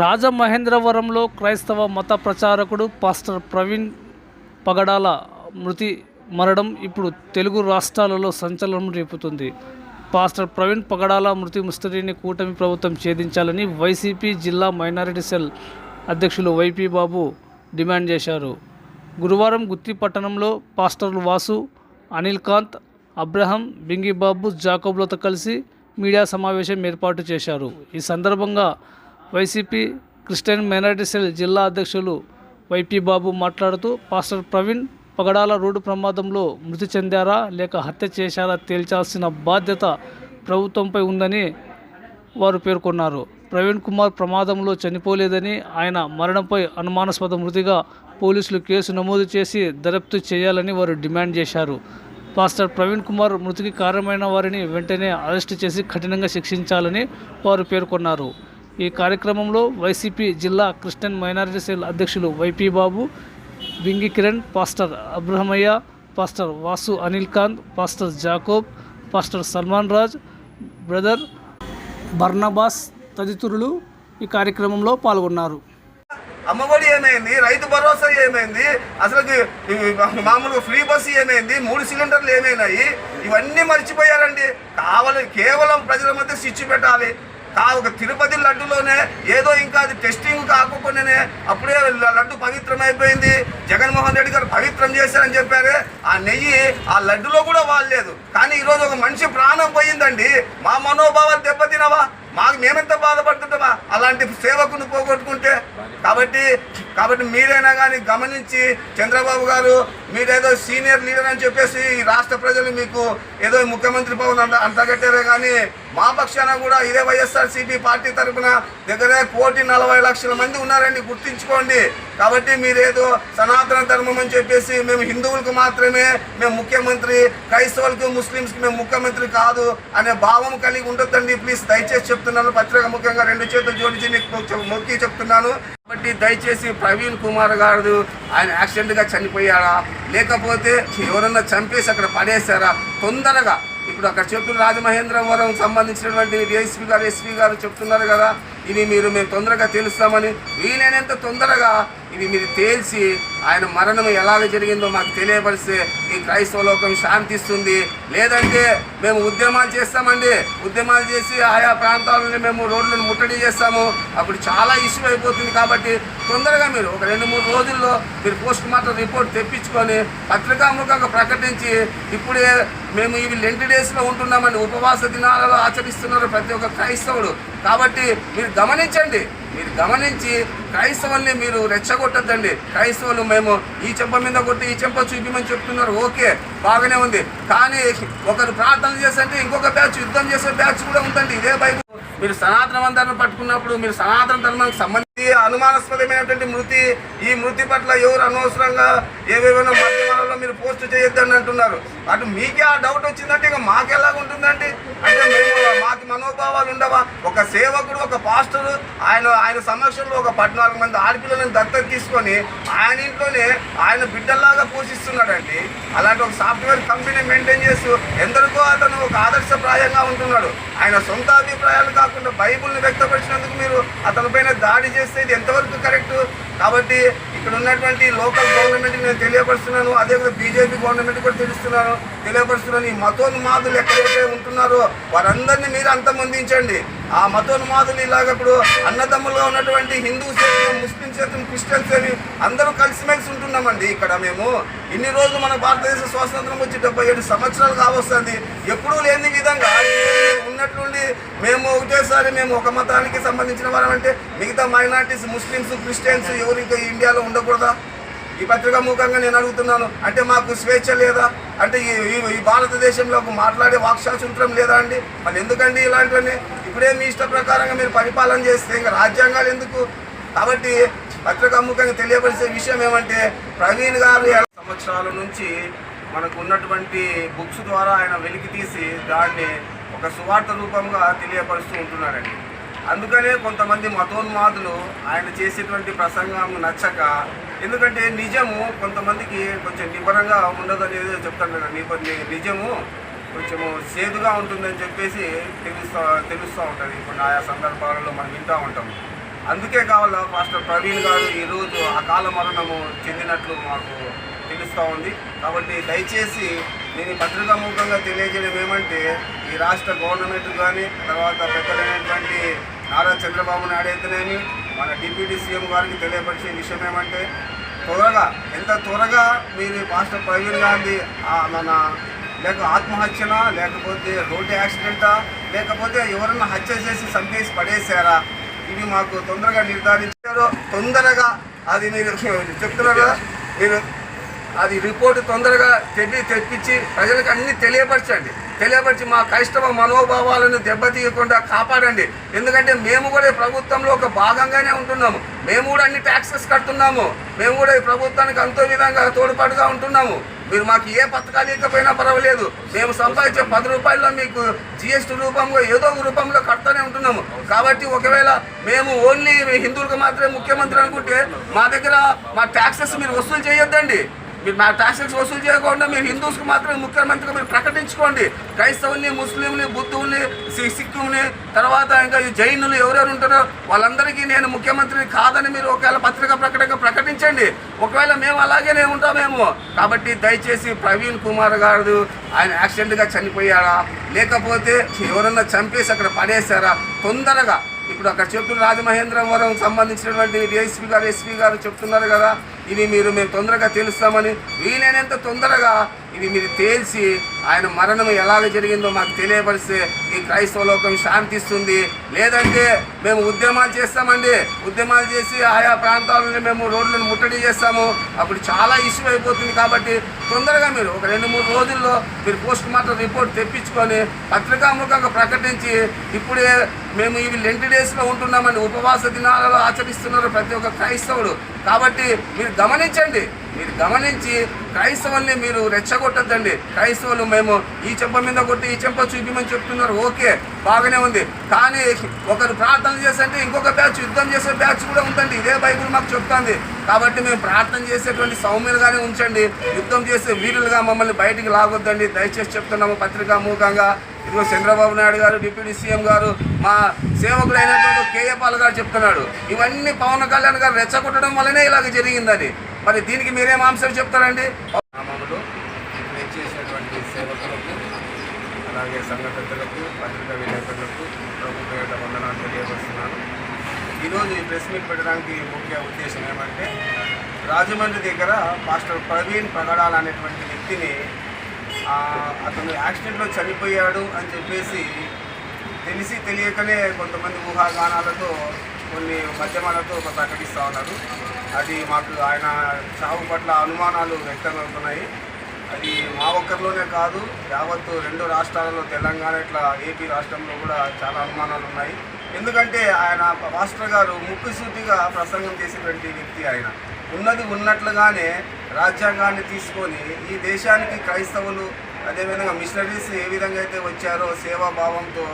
రాజమహేంద్రవరంలో క్రైస్తవ మత ప్రచారకుడు పాస్టర్ ప్రవీణ్ పగడాల మృతి మరణం ఇప్పుడు తెలుగు రాష్ట్రాలలో సంచలనం రేపుతుంది. పాస్టర్ ప్రవీణ్ పగడాల మృతి ముస్తరిని కూటమి ప్రభుత్వం ఛేదించాలని వైసీపీ జిల్లా మైనారిటీ సెల్ అధ్యక్షులు వైపీ బాబు డిమాండ్ చేశారు. గురువారం గుత్తి పట్టణంలో పాస్టర్లు వాసు అనిల్ కాంత్ అబ్రహం బింగిబాబు జాకోబ్లతో కలిసి మీడియా సమావేశం ఏర్పాటు చేశారు. ఈ సందర్భంగా వైసీపీ క్రిస్టియన్ మైనార్టీ సెల్ జిల్లా అధ్యక్షులు వైపీ బాబు మాట్లాడుతూ పాస్టర్ ప్రవీణ్ పగడాల రోడ్డు ప్రమాదంలో మృతి చెందారా? లేక హత్య చేశారా? తేల్చాల్సిన బాధ్యత ప్రభుత్వంపై ఉందని వారు పేర్కొన్నారు. ప్రవీణ్ కుమార్ ప్రమాదంలో చనిపోలేదని ఆయన మరణంపై అనుమానాస్పద మృతిగా పోలీసులు కేసు నమోదు చేసి దర్యాప్తు చేయాలని వారు డిమాండ్ చేశారు. పాస్టర్ ప్రవీణ్ కుమార్ మృతికి కారణమైన వారిని వెంటనే అరెస్టు చేసి కఠినంగా శిక్షించాలని వారు పేర్కొన్నారు. ఈ కార్యక్రమంలో వైసీపీ జిల్లా క్రిస్టియన్ మైనారిటీ సెల్ అధ్యక్షులు YP Babu Vingi Kiran pastor Abrahamaiah pastor Vasu Anil Kanth pastor Jacob pastor Salman Raj brother Barnabas తదితరులు ఈ కార్యక్రమంలో పాల్గొన్నారు. అమ్మఒడి ఏమైంది? రైతు భరోసా ఏమైంది? అసలు మామూలుగా ఫ్రీ బస్సు ఏమైంది? మూడు సిలిండర్లు ఏమైనాయి? ఇవన్నీ మర్చిపోయారండి. కావాలి కేవలం ప్రజల మధ్య స్విచ్ పెట్టాలి. కా ఒక తిరుపతి లడ్డులోనే ఏదో ఇంకా అది టెస్టింగ్ కాకుండానే అప్పుడే లడ్డు పవిత్రం అయిపోయింది. జగన్మోహన్ రెడ్డి గారు పవిత్రం చేశారని చెప్పారు. ఆ నెయ్యి ఆ లడ్డులో కూడా వాడలేదు. కానీ ఈరోజు ఒక మనిషి ప్రాణం పోయిందండి. మా మనోభావాలు దెబ్బతినవా? మాకు మేమెంత బాధపడుతుంటామా? అలాంటి సేవకును పోగొట్టుకుంటే. కాబట్టి కాబట్టి మీరైనా కానీ గమనించి చంద్రబాబు గారు మీరేదో సీనియర్ లీడర్ అని చెప్పేసి ఈ రాష్ట్ర ప్రజలు మీకు ఏదో ముఖ్యమంత్రి పవన్ అంత అంతగట్టారే కానీ మా పక్షాన కూడా ఇదే వైఎస్ఆర్సీపీ పార్టీ తరఫున దగ్గరే కోటి నలభై లక్షల మంది ఉన్నారండి గుర్తించుకోండి. కాబట్టి మీరేదో సనాతన ధర్మం అని చెప్పేసి మేము హిందువులకు మాత్రమే మేము ముఖ్యమంత్రి క్రైస్తవులకు ముస్లిమ్స్కి మేము ముఖ్యమంత్రి కాదు అనే భావం కలిగి ఉండొద్దండి. ప్లీజ్ దయచేసి చెప్తున్నాను పత్రిక ముఖ్యంగా రెండు చేతులు జోడించి మీకు మొక్కి చెప్తున్నాను. కాబట్టి దయచేసి ప్రవీణ్ కుమార్ గారు ఆయన యాక్సిడెంట్గా చనిపోయారా? లేకపోతే ఎవరన్నా చంపేసి అక్కడ పడేశారా? తొందరగా ఇప్పుడు అక్కడ చెప్తున్న రాజమహేంద్రవరం సంబంధించినటువంటి డిఎస్పీ గారు ఎస్పీ గారు చెప్తున్నారు కదా ఇవి మీరు మేము తొందరగా తెలుస్తామని. వీలైనంత తొందరగా ఇది మీరు తేల్చి ఆయన మరణం ఎలాగ జరిగిందో మాకు తెలియపరిస్తే ఈ క్రైస్తవ లోకం శాంతిస్తుంది. లేదంటే మేము ఉద్యమాలు చేస్తామండి. ఉద్యమాలు చేసి ఆయా ప్రాంతాలని మేము రోడ్లను ముట్టడి చేస్తాము. అప్పుడు చాలా ఇష్యూ అయిపోతుంది కాబట్టి తొందరగా మీరు ఒక రెండు మూడు రోజుల్లో మీరు పోస్ట్ మార్టం రిపోర్ట్ తెప్పించుకొని పత్రికాముఖంగా ప్రకటించి ఇప్పుడే మేము ఇవి లెంటి డేస్లో ఉంటున్నామండి ఉపవాస దినాలలో ఆచరిస్తున్నారు ప్రతి ఒక్క క్రైస్తవుడు. కాబట్టి మీరు గమనించండి. మీరు గమనించి క్రైస్తవుల్ని మీరు రెచ్చగొట్టద్దండి. క్రైస్తవులు మేము ఈ చెంప మీద కొట్టి ఈ చెంప చూపిమని చెప్తున్నారు. ఓకే బాగానే ఉంది. కానీ ఒకరు ప్రార్థన చేసంటే ఇంకొక బ్యాచ్ యుద్ధం చేసే బ్యాచ్ కూడా ఉందండి. ఇదే బైబుల్. మీరు సనాతన ధర్మం పట్టుకున్నప్పుడు మీరు సనాతన ధర్మానికి సంబంధించి అనుమానాస్పదమైనటువంటి మృతి ఈ మృతి పట్ల ఎవరు అనవసరంగా ఏవేమైనా మాధ్యమాలలో మీరు పోస్ట్ చేయొద్దని అంటున్నారు. అటు మీకే ఆ డౌట్ వచ్చిందంటే ఇక మాకు ఉంటుందండి? అంటే మేము మాకు మనోభావాలు ఉండవా? ఒక సేవకుడు ఒక పాస్టర్ ఆయన ఆయన సమక్షంలో ఒక పద్నాలుగు మంది ఆడపిల్లలను దత్తత తీసుకొని ఆయన ఇంట్లోనే ఆయన బిడ్డల్లాగా పోషిస్తున్నాడండి. అలాంటి ఒక సాఫ్ట్వేర్ కంపెనీ మెయింటైన్ చేస్తూ ఎందరికో అతను ఒక ఆదర్శప్రాయంగా ఉంటున్నాడు. ఆయన సొంత అభిప్రాయాలు కాకుండా బైబుల్ని వ్యక్తపరిచినందుకు మీరు అతని దాడి చేసి చేస్తే ఇది ఎంతవరకు కరెక్ట్? కాబట్టి ఇక్కడ ఉన్నటువంటి లోకల్ గవర్నమెంట్ నేను తెలియపరుస్తున్నాను అదేవిధంగా బీజేపీ గవర్నమెంట్ కూడా తెలుస్తున్నాను. తెలియపరుస్తున్నాను ఈ మతోన్మాదులు ఎక్కడైతే ఉంటున్నారో వారందరినీ మీరు అంతమొందించండి. ఆ మతోన్మాదులు ఇలాగ ఇప్పుడు అన్నదమ్ములుగా ఉన్నటువంటి హిందూస్ ముస్లిం అయితే క్రిస్టియన్స్ అని అందరూ కలిసిమెలిసి ఉంటున్నామండి. ఇక్కడ మేము ఇన్ని రోజులు మన భారతదేశ స్వాతంత్రం వచ్చి డెబ్బై ఏడు సంవత్సరాలు కావస్తుంది. ఎప్పుడూ లేని విధంగా ఉన్నట్లుండి మేము ఒకటేసారి మేము ఒక మతానికి సంబంధించిన వారం అంటే మిగతా మైనార్టీస్ ముస్లిమ్స్ క్రిస్టియన్స్ ఎవరు ఇంకా ఇండియాలో ఉండకూడదా? ఈ పత్రికా ముఖంగా నేను అడుగుతున్నాను అంటే మాకు స్వేచ్ఛ లేదా? అంటే ఈ ఈ- భారతదేశంలో మాట్లాడే వాక్స్వాతంత్రం లేదా అండి? మరి ఎందుకండి ఇలాంటివన్నీ? ఇప్పుడే మీ ఇష్ట ప్రకారంగా మీరు పరిపాలన చేస్తే ఇంకా రాజ్యాంగాలు ఎందుకు? కాబట్టి పత్రికా ముఖంగా తెలియపరిచే విషయం ఏమంటే ప్రవీణ్ గారు సంవత్సరాల నుంచి మనకు ఉన్నటువంటి బుక్స్ ద్వారా ఆయన వెలికి తీసి దాన్ని ఒక సువార్త రూపంగా తెలియపరుస్తూ ఉంటున్నారండి. అందుకనే కొంతమంది మతోన్మాదులు ఆయన చేసేటువంటి ప్రసంగం నచ్చక ఎందుకంటే నిజము కొంతమందికి కొంచెం నిబరంగా ఉండదు అనేది చెప్తాను నేను. నిజము కొంచెము సేదుగా ఉంటుందని చెప్పేసి తెలుస్తూ తెలుస్తూ ఉంటుంది. కొన్ని ఆయా సందర్భాలలో మనం వింటూ ఉంటాం. అందుకే కావాలా మాస్టర్ ప్రవీణ్ గారు ఈరోజు అకాల మరణము చెందినట్లు మాకు తెలుస్తూ ఉంది. కాబట్టి దయచేసి నేను ఈ తెలియజేయడం ఏమంటే ఈ రాష్ట్ర గవర్నమెంట్ కానీ తర్వాత పెద్దలైనటువంటి నారా చంద్రబాబు నాయుడు అయితేనేమి మన డిప్యూటీ సీఎం గారికి తెలియపరిచే విషయం ఏమంటే త్వరగా ఎంత త్వరగా మీరు మాస్టర్ ప్రవీణ్ గాంధీ మన లేక ఆత్మహత్యన లేకపోతే రోడ్డు యాక్సిడెంటా లేకపోతే ఎవరన్నా హత్య చేసి చంపేసి పడేశారా ఇవి మాకు తొందరగా నిర్ధారించారు. తొందరగా అది మీరు చెప్తున్నారు? మీరు అది రిపోర్ట్ తొందరగా తెప్పి తెప్పించి ప్రజలకు అన్ని తెలియపరచండి. తెలియపరిచి మా కైష్టవ మనోభావాలను దెబ్బతీయకుండా కాపాడండి. ఎందుకంటే మేము కూడా ఈ ప్రభుత్వంలో ఒక భాగంగానే ఉంటున్నాము. మేము కూడా అన్ని ట్యాక్సెస్ కడుతున్నాము. మేము కూడా ఈ ప్రభుత్వానికి అంతో విధంగా తోడ్పాటుగా ఉంటున్నాము. మీరు మాకు ఏ పథకాలు ఇవ్వకపోయినా పర్వాలేదు. మేము సంపాదించే పది రూపాయల్లో మీకు జిఎస్టీ రూపంలో ఏదో ఒక రూపంలో కడతానే ఉంటున్నాము. కాబట్టి ఒకవేళ మేము ఓన్లీ హిందువులకు మాత్రమే ముఖ్యమంత్రి అనుకుంటే మా దగ్గర మా ట్యాక్సెస్ మీరు వసూలు చేయొద్దండి. మీరు మా ట్యాక్సెస్ వసూలు చేయకుండా మీరు హిందూస్కి మాత్రమే ముఖ్యమంత్రిగా మీరు ప్రకటించుకోండి. క్రైస్తవుల్ని ముస్లింని బుద్ధువుల్ని సి- సిక్కుల్ని తర్వాత ఇంకా ఈ జైనులు ఎవరెవరు ఉంటారో వాళ్ళందరికీ నేను ముఖ్యమంత్రిని కాదని మీరు ఒకవేళ పత్రిక ప్రకటన ప్రకటించండి. ఒకవేళ మేము అలాగేనే ఉంటామేమో. కాబట్టి దయచేసి ప్రవీణ్ కుమార్ గారు ఆయన యాక్సిడెంట్గా చనిపోయారా లేకపోతే ఎవరన్నా చంపేసి అక్కడ పడేశారా? తొందరగా ఇప్పుడు అక్కడ చెప్తున్న రాజమహేంద్రవరం సంబంధించినటువంటి డిఎస్పీ గారు ఎస్పీ గారు చెప్తున్నారు కదా ఇవి మీరు మేము తొందరగా తెలుస్తామని. వీలైనంత తొందరగా ఇది మీరు తేల్చి ఆయన మరణం ఎలాగ జరిగిందో మాకు తెలియపరిస్తే ఈ క్రైస్తవ లోకం శాంతిస్తుంది. లేదంటే మేము ఉద్యమాలు చేస్తామండి. ఉద్యమాలు చేసి ఆయా ప్రాంతాలని మేము రోడ్లను ముట్టడి చేస్తాము. అప్పుడు చాలా ఇష్యూ అయిపోతుంది కాబట్టి తొందరగా మీరు ఒక రెండు మూడు రోజుల్లో మీరు పోస్ట్ మార్టం రిపోర్ట్ తెప్పించుకొని పత్రికాముఖంగా ప్రకటించి ఇప్పుడే మేము ఇవి లెంటి డేస్లో ఉంటున్నామని ఉపవాస దినాలలో ఆచరిస్తున్నారు ప్రతి ఒక్క క్రైస్తవుడు. కాబట్టి మీరు గమనించండి. మీరు గమనించి క్రైస్తవుల్ని మీరు రెచ్చగొట్టద్దండి. క్రైస్తవులు మేము ఈ చెంప మీద కొట్టి ఈ చెంప చూపిమని చెప్తున్నారు. ఓకే బాగానే ఉంది. కానీ ఒకరు ప్రార్థన చేస్తే ఇంకొక బ్యాచ్ యుద్ధం చేసే బ్యాచ్ కూడా ఉందండి. ఇదే బైబుల్ మాకు చెప్తుంది. కాబట్టి మేము ప్రార్థన చేసేటువంటి సౌమ్యులుగానే ఉంచండి. యుద్ధం చేసే వీరులుగా మమ్మల్ని బయటికి లాగొద్దండి. దయచేసి చెప్తున్నాము పత్రికా మూఖంగా ఇదిగో చంద్రబాబు నాయుడు గారు డిప్యూటీ సీఎం గారు మా సేవకుడు కేఏ కేఏపాల్ గారు చెప్తున్నాడు. ఇవన్నీ పవన్ కళ్యాణ్ గారు రెచ్చగొట్టడం వల్లనే ఇలాగ జరిగిందని. మరి దీనికి మీరేం ఆన్సర్ చెప్తారండి? నామములు చేసేటువంటి సేవకులకు అలాగే సంఘ పెద్దలకు పత్రికా విలేకరులకు ప్రభుత్వ వందనాలు తెలియపరుస్తున్నాను. ఈరోజు ఈ ప్రెస్ మీట్ పెట్టడానికి ముఖ్య ఉద్దేశం ఏమంటే రాజమండ్రి దగ్గర మాస్టర్ ప్రవీణ్ పగడాల్ అనేటువంటి వ్యక్తిని అతను యాక్సిడెంట్లో చనిపోయాడు అని చెప్పేసి తెలిసి తెలియకనే కొంతమంది ఊహాగానాలతో కొన్ని మధ్యమాలతో ప్రకటిస్తూ ఉన్నారు. అది మాకు ఆయన చావు పట్ల అనుమానాలు వ్యక్తమవుతున్నాయి. అది మా ఒక్కరిలోనే కాదు యావత్తు రెండు రాష్ట్రాలలో తెలంగాణ ఇట్లా ఏపీ రాష్ట్రంలో కూడా చాలా అనుమానాలు ఉన్నాయి. ఎందుకంటే ఆయన మాస్టర్ గారు ముక్కుసూటిగా ప్రసంగం చేసేటువంటి వ్యక్తి ఆయన. ఉన్నది ఉన్నట్లుగానే రాజ్యాంగాన్ని తీసుకొని ఈ దేశానికి క్రైస్తవులు అదేవిధంగా మిషనరీస్ ఏ విధంగా అయితే వచ్చారో సేవాభావంతో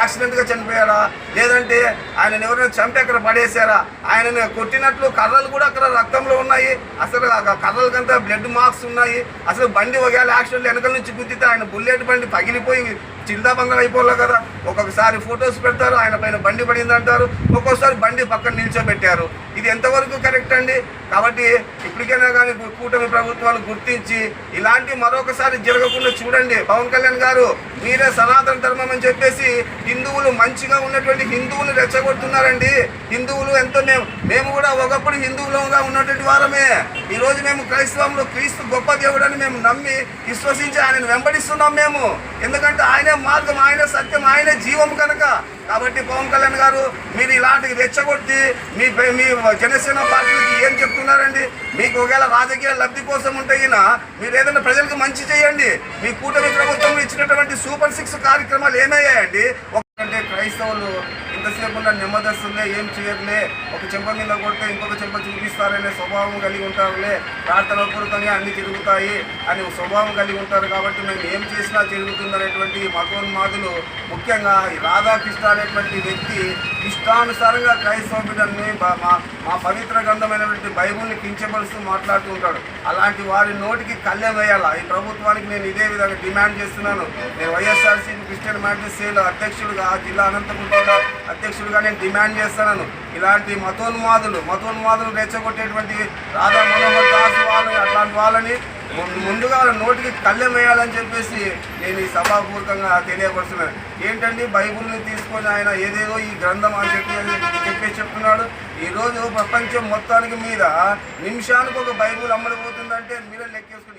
యాక్సిడెంట్గా చనిపోయాడా? చనిపోయారా లేదంటే ఆయన ఎవరైనా చంపి అక్కడ పడేశారా? ఆయనని కొట్టినట్లు కర్రలు కూడా అక్కడ రక్తంలో ఉన్నాయి. అసలు కర్రలకంతా బ్లడ్ మార్క్స్ ఉన్నాయి. అసలు బండి ఒకవేళ యాక్సిడెంట్ వెనకల నుంచి గుద్దితే ఆయన బుల్లెట్ బండి పగిలిపోయి చిందాబంగం అయిపోలే కదా. ఒక్కొక్కసారి ఫొటోస్ పెడతారు ఆయన పైన బండి పడింది అంటారు ఒక్కొక్కసారి బండి పక్కన నిల్చోబెట్టారు. ఇది ఎంతవరకు కరెక్ట్ అండి? కాబట్టి ఇప్పటికైనా కానీ కూటమి ప్రభుత్వాలు గుర్తించి ఇలాంటి మరొకసారి జరగకుండా చూడండి. పవన్ కళ్యాణ్ గారు మీరే సనాతన ధర్మం అని చెప్పేసి హిందువులు మంచిగా ఉన్నటువంటి హిందువులు రెచ్చగొడుతున్నారండి. హిందువులు ఎంతో మేము మేము కూడా ఒకప్పుడు హిందువులుగా ఉన్నటువంటి వారమే. ఈరోజు మేము క్రైస్తవంలో క్రీస్తు గొప్ప దేవుడు అని మేము నమ్మి విశ్వసించి ఆయనను వెంబడిస్తున్నాం మేము. ఎందుకంటే ఆయనే మార్గం ఆయనే సత్యం ఆయనే జీవం కనుక. కాబట్టి పవన్ కళ్యాణ్ గారు మీరు ఇలాంటివి రెచ్చగొట్టి మీ మీ జనసేన పార్టీకి ఏం చెప్తున్నారండి? మీకు ఒకవేళ రాజకీయ లబ్ధి కోసం ఉంటే అయినా మీరు ఏదైనా ప్రజలకు మంచి చేయండి. మీ కూటమి ప్రభుత్వం ఇచ్చినటువంటి సూపర్ సిక్స్ కార్యక్రమాలు ఏమయ్యాయండి? ఒకటంటే క్రైస్తవులు ఎంతసేపు ఉన్న ఏం చేయట్లే. ఒక చెంప మీద కొడితే ఇంకొక చెంప చూపిస్తారనే స్వభావం కలిగి ఉంటారులే. ప్రార్థనాపూర్వకంగా అన్ని జరుగుతాయి అని స్వభావం కలిగి ఉంటారు కాబట్టి మేము ఏం చేసినా జరుగుతుందనేటువంటి మతోన్మాదులు ముఖ్యంగా ఈ రాధాకృష్ణ అనేటువంటి వ్యక్తి ఇష్టానుసారంగా క్రైస్తవ బిడ్డల్ని మా మా పవిత్ర గ్రంథమైనటువంటి బైబుల్ని కించపరుస్తూ మాట్లాడుతూ ఉంటాడు. అలాంటి వారి నోటికి కళ్ళెం వేయాలా? ఈ ప్రభుత్వానికి నేను ఇదే విధంగా డిమాండ్ చేస్తున్నాను. నేను వైఎస్ఆర్సీపీ క్రిస్టియన్ మ్యాగ్నెస్ సేల్ అధ్యక్షుడుగా జిల్లా అనంతపురం అధ్యక్షుడిగా నేను డిమాండ్ చేస్తున్నాను ఇలాంటి మతోన్మాదులు మతోన్మాదులు రెచ్చగొట్టేటువంటి రాధా మనోహర్ దాస్ వాళ్ళని అట్లాంటి వాళ్ళని ముందుగా నోటికి కళ్ళెం వేయాలని చెప్పేసి నేను ఈ సభాపూర్వకంగా తెలియపరుస్తున్నాను. ఏంటండి? బైబుల్ని తీసుకొని ఆయన ఏదేదో ఈ గ్రంథం అని చెప్పి చెప్పి చెప్తున్నాడు. ఈరోజు ప్రపంచం మొత్తానికి మీద నిమిషానికి ఒక బైబుల్ అమ్మడిపోతుందంటే మీరే లెక్కేసుకుంటారు